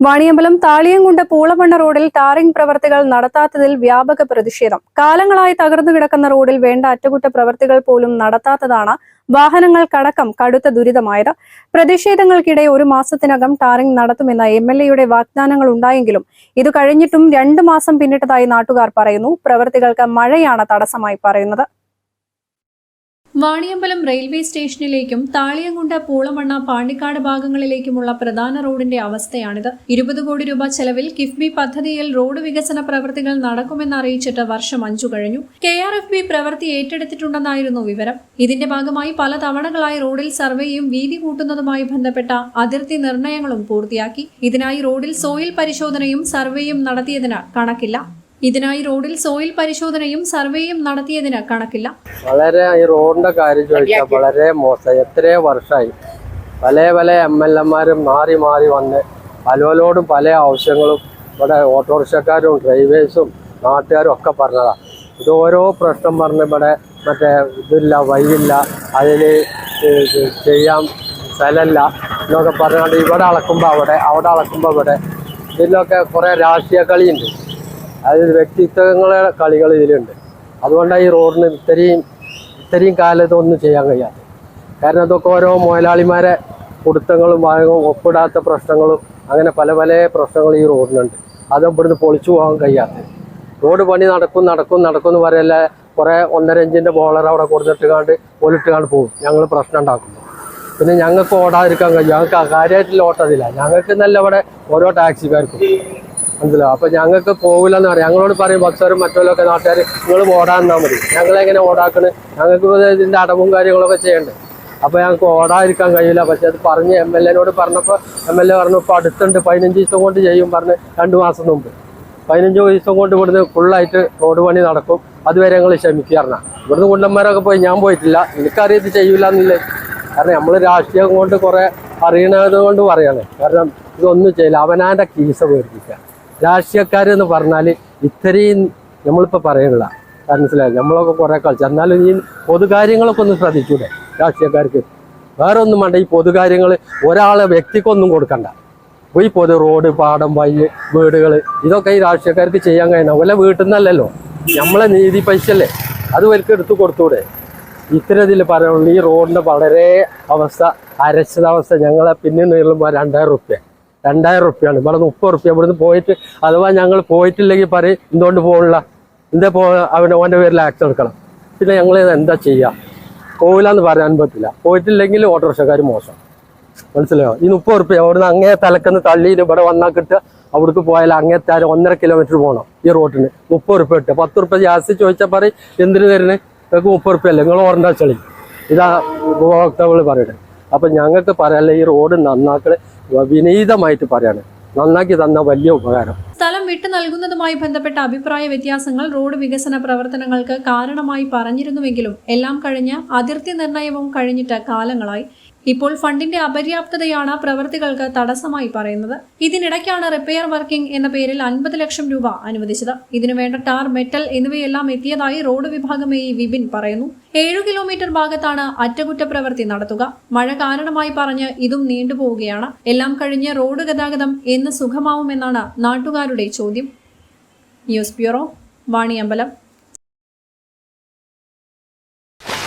വാണിയമ്പലം താളിയംകുണ്ട് പൂളമണ്ണ റോഡിൽ ടാറിംഗ് പ്രവർത്തികൾ നടത്താത്തതിൽ വ്യാപക പ്രതിഷേധം. കാലങ്ങളായി തകർന്നു കിടക്കുന്ന റോഡിൽ വേണ്ട അറ്റകുറ്റ പ്രവർത്തികൾ പോലും നടത്താത്തതാണ് വാഹനങ്ങൾക്കടക്കം കടുത്ത ദുരിതമായത്. പ്രതിഷേധങ്ങൾക്കിടെ ഒരു മാസത്തിനകം ടാറിംഗ് നടത്തുമെന്ന എം എൽ എയുടെ വാഗ്ദാനങ്ങൾ ഉണ്ടായെങ്കിലും ഇത് കഴിഞ്ഞിട്ടും രണ്ടു മാസം പിന്നിട്ടതായി നാട്ടുകാർ പറയുന്നു. പ്രവർത്തികൾക്ക് മഴയാണ് തടസ്സമായി പറയുന്നത്. വാണിയമ്പലം റെയിൽവേ സ്റ്റേഷനിലേക്കും താളിയങ്കുണ്ട പൂളമണ്ണ പാണ്ടിക്കാട് ഭാഗങ്ങളിലേക്കുമുള്ള പ്രധാന റോഡിന്റെ അവസ്ഥയാണിത്. ഇരുപത് കോടി രൂപ ചെലവിൽ കിഫ്ബി പദ്ധതിയിൽ റോഡ് വികസന പ്രവൃത്തികൾ നടക്കുമെന്ന് അറിയിച്ചിട്ട് വർഷം അഞ്ചു കഴിഞ്ഞു. കെ ആർ എഫ് ബി പ്രവൃത്തി ഏറ്റെടുത്തിട്ടുണ്ടെന്നായിരുന്നു വിവരം. ഇതിന്റെ ഭാഗമായി പല തവണകളായി റോഡിൽ സർവേയും വീതി കൂട്ടുന്നതുമായി ബന്ധപ്പെട്ട അതിർത്തി നിർണയങ്ങളും പൂർത്തിയാക്കി. ഇതിനായി റോഡിൽ സോയിൽ പരിശോധനയും സർവേയും നടത്തിയതിന് കണക്കില്ല. ഇതിനായി റോഡിൽ സോയിൽ പരിശോധനയും സർവേയും നടത്തിയതിന് കണക്കില്ല. വളരെ ഈ റോഡിന്റെ കാര്യം ചോദിച്ചാൽ വളരെ മോശം. എത്രയോ വർഷമായി പല പല എം എൽ എമാരും മാറി മാറി വന്ന് പലരോടും പല ആവശ്യങ്ങളും ഇവിടെ ഓട്ടോറിക്ഷക്കാരും ഡ്രൈവേഴ്സും നാട്ടുകാരും ഒക്കെ പറഞ്ഞതാ. ഇത് ഓരോ പ്രശ്നം പറഞ്ഞ് ഇവിടെ മറ്റേ ഇതില്ല വഴിയില്ല അതിൽ ചെയ്യാൻ സ്ഥലമില്ല എന്നൊക്കെ പറഞ്ഞുകൊണ്ട് ഇവിടെ അളക്കുമ്പോൾ അവിടെ അവിടെ അളക്കുമ്പോൾ ഇവിടെ ഇതിലൊക്കെ കുറേ രാഷ്ട്രീയ കളിയുണ്ട്. അതായത് വ്യക്തിത്വങ്ങളെ കളികൾ ഇതിലുണ്ട്. അതുകൊണ്ടാണ് ഈ റോഡിന് ഇത്രയും ഇത്രയും കാലത്ത് ഒന്നും ചെയ്യാൻ കഴിയാത്തത്. കാരണം അതൊക്കെ ഓരോ മുതലാളിമാരെ കൊടുത്തങ്ങളും വാങ്ങും ഒപ്പിടാത്ത പ്രശ്നങ്ങളും അങ്ങനെ പല പല പ്രശ്നങ്ങളും ഈ റോഡിനുണ്ട്. അത് ഇവിടുന്ന് പൊളിച്ചു പോകാൻ കഴിയാത്തത്. റോഡ് പണി നടക്കും നടക്കും നടക്കും എന്ന് പറയല്ല. കുറേ ഒന്നര ഇഞ്ചിന്റെ ബോളർ അവിടെ കൊടുത്തിട്ടുകാണ്ട് പോലിട്ടുകാണ്ട് പോകും. ഞങ്ങൾ പ്രശ്നം ഉണ്ടാക്കുന്നു. പിന്നെ ഞങ്ങൾക്ക് ഓടാതിരിക്കാൻ കഴിയും. ഞങ്ങൾക്ക് കാര്യമായിട്ടുള്ള ഓട്ടതില്ല ഞങ്ങൾക്ക് നല്ല ഇവിടെ ഓരോ ടാക്സിക്കാർക്കും. മനസ്സിലാവും. അപ്പൊ ഞങ്ങൾക്ക് പോകില്ലെന്ന് പറയാം. ഞങ്ങളോട് പറയും ബസ്സറും മറ്റുള്ളൊക്കെ നാട്ടുകാർ നിങ്ങൾ ഓടാന്നാ മതി ഞങ്ങളെങ്ങനെ ഓടാക്കണ്? ഞങ്ങൾക്ക് ഇതിന്റെ അടവും കാര്യങ്ങളൊക്കെ ചെയ്യണ്ടേ? അപ്പൊ ഞങ്ങൾക്ക് ഓടാതിരിക്കാൻ കഴിയില്ല. പക്ഷെ അത് പറഞ്ഞ് എം എൽ എനോട് പറഞ്ഞപ്പോൾ എം എൽ എ പറഞ്ഞു ഇപ്പൊ അടുത്തുണ്ട്. പതിനഞ്ച് ദിവസം കൊണ്ട് ചെയ്യും പറഞ്ഞ് രണ്ടു മാസം മുമ്പ്. പതിനഞ്ച് ദിവസം കൊണ്ട് ഇവിടുന്ന് ഫുള്ളായിട്ട് റോഡ് പണി നടക്കും. അതുവരെ ഞങ്ങൾ ക്ഷമിക്കാറിന ഇവിടുന്ന് കുണ്ടന്മാരൊക്കെ പോയി. ഞാൻ പോയിട്ടില്ല. എനിക്കറിയത് ചെയ്യൂല എന്നില്ലേ കാരണം നമ്മൾ രാഷ്ട്രീയം കൊണ്ട് കുറെ അറിയണത് കൊണ്ട് പറയാണ്. കാരണം ഇതൊന്നും ചെയ്യില്ല. അവനാന്റെ കീസ പേടിപ്പിക്കുക രാഷ്ട്രീയക്കാരെന്ന് പറഞ്ഞാൽ ഇത്രയും നമ്മളിപ്പോൾ പറയണില്ല. മനസ്സിലായി? നമ്മളൊക്കെ കുറേ കളിച്ചു. എന്നാലും ഈ പൊതുകാര്യങ്ങളൊക്കെ ഒന്ന് ശ്രദ്ധിച്ചൂടെ രാഷ്ട്രീയക്കാർക്ക്? വേറെ ഒന്നും വേണ്ട. ഈ പൊതുകാര്യങ്ങൾ ഒരാളെ വ്യക്തിക്കൊന്നും കൊടുക്കണ്ട. ഈ പൊതു റോഡ് പാടം വഴി വീടുകൾ ഇതൊക്കെ ഈ രാഷ്ട്രീയക്കാർക്ക് ചെയ്യാൻ കഴിയണം. വല്ല വീട്ടിൽ നിന്നല്ലല്ലോ നമ്മളെ നീതി പൈസ അല്ലേ അത് വലിക്ക് എടുത്തു കൊടുത്തൂടെ. ഇത്തരത്തിൽ പറയുള്ളൂ ഈ റോഡിന്റെ വളരെ അവസ്ഥ അരച്ചതവസ്ഥ ഞങ്ങളെ പിന്നെ നീളുമ്പോൾ രണ്ടായിരം റുപ്യ. രണ്ടായിരം റുപ്യാണ്. ഇവിടെ മുപ്പത് റുപ്യ ഇവിടുന്ന് പോയിട്ട് അഥവാ ഞങ്ങൾ പോയിട്ടില്ലെങ്കിൽ പറയും എന്തുകൊണ്ട് പോകണില്ല എന്താ പോ അവന്റെ ഓന്റെ പേരിൽ ആക്ഷൻ എടുക്കണം പിന്നെ ഞങ്ങൾ എന്താ ചെയ്യുക പോവില്ലാന്ന് പറയാൻ പറ്റില്ല. പോയിട്ടില്ലെങ്കിൽ ഓട്ടോറിക്ഷക്കാർ മോശം. മനസ്സിലായോ? ഈ മുപ്പത് റുപ്യ അവിടുന്ന് അങ്ങേ തലക്കെന്ന് തള്ളിയിൽ ഇവിടെ വന്നാൽ കിട്ടുക. അവിടേക്ക് പോയാൽ അങ്ങേ താരം ഒന്നര കിലോമീറ്റർ പോകണം ഈ റോട്ടിന്. മുപ്പത് റുപ്യ ഇട്ട് പത്ത് റുപ്യ ജാസ്തി ചോദിച്ചാൽ പറയും എന്തിനു തരുന്നത് നിങ്ങൾക്ക് മുപ്പത് റുപ്യ അല്ലേ? നിങ്ങൾ ഓരണ്ട ചെളി ഇതാ ഉപഭോക്താവ് പറയട്ടെ അപ്പം ഞങ്ങൾക്ക് പറയാനുള്ള ഈ റോഡ് നന്നാക്കൾ വിനീതമായിട്ട് പറയാണ്. നന്നാക്കി തന്ന വലിയ ഉപകാരം. സ്ഥലം വിട്ടു നൽകുന്നതുമായി ബന്ധപ്പെട്ട അഭിപ്രായ വ്യത്യാസങ്ങൾ റോഡ് വികസന പ്രവർത്തനങ്ങൾക്ക് കാരണമായി പറഞ്ഞിരുന്നുവെങ്കിലും എല്ലാം കഴിഞ്ഞ് അതിർത്തി നിർണയവും കഴിഞ്ഞിട്ട് കാലങ്ങളായി. ഇപ്പോൾ ഫണ്ടിന്റെ അപര്യാപ്തതയാണ് പ്രവൃത്തികൾക്ക് തടസ്സമായി പറയുന്നത്. ഇതിനിടയ്ക്കാണ് റിപ്പയർ വർക്കിംഗ് എന്ന പേരിൽ അൻപത് ലക്ഷം രൂപ അനുവദിച്ചത്. ഇതിനുവേണ്ട ടാർ മെറ്റൽ എന്നിവയെല്ലാം എത്തിയതായി റോഡ് വിഭാഗം എ വിപിൻ പറയുന്നു. ഏഴു കിലോമീറ്റർ ഭാഗത്താണ് അറ്റകുറ്റപ്രവൃത്തി നടത്തുക. മഴ കാരണമായി പറഞ്ഞ് ഇതും നീണ്ടുപോവുകയാണ്. എല്ലാം കഴിഞ്ഞ് റോഡ് ഗതാഗതം എന്ന് സുഖമാവുമെന്നാണ് നാട്ടുകാരുടെ ചോദ്യം. News bureau Vaniyambalam.